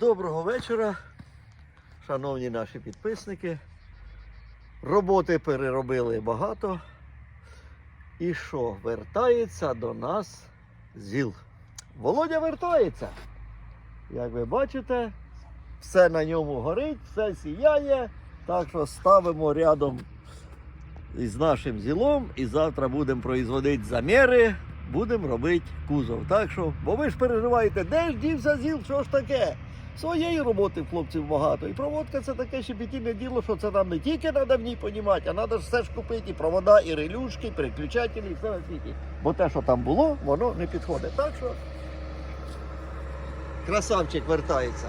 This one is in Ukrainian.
Доброго вечора, шановні наші підписники. Роботи переробили багато. І що, вертається до нас ЗІЛ. Володя вертається. Як ви бачите, все на ньому горить, все сіяє. Так що ставимо рядом із нашим зілом і завтра будемо производити заміри, будемо робити кузов. Так що, бо ви ж переживаєте, де ж дівся зіл, що ж таке? Своєї роботи в хлопців багато. І проводка це таке щепетільне діло, що це нам не тільки треба в ній понімати, а треба ж все ж купити, і провода, і релюшки, і переключателі, і все на світі. Бо те, що там було, воно не підходить. Так що красавчик вертається.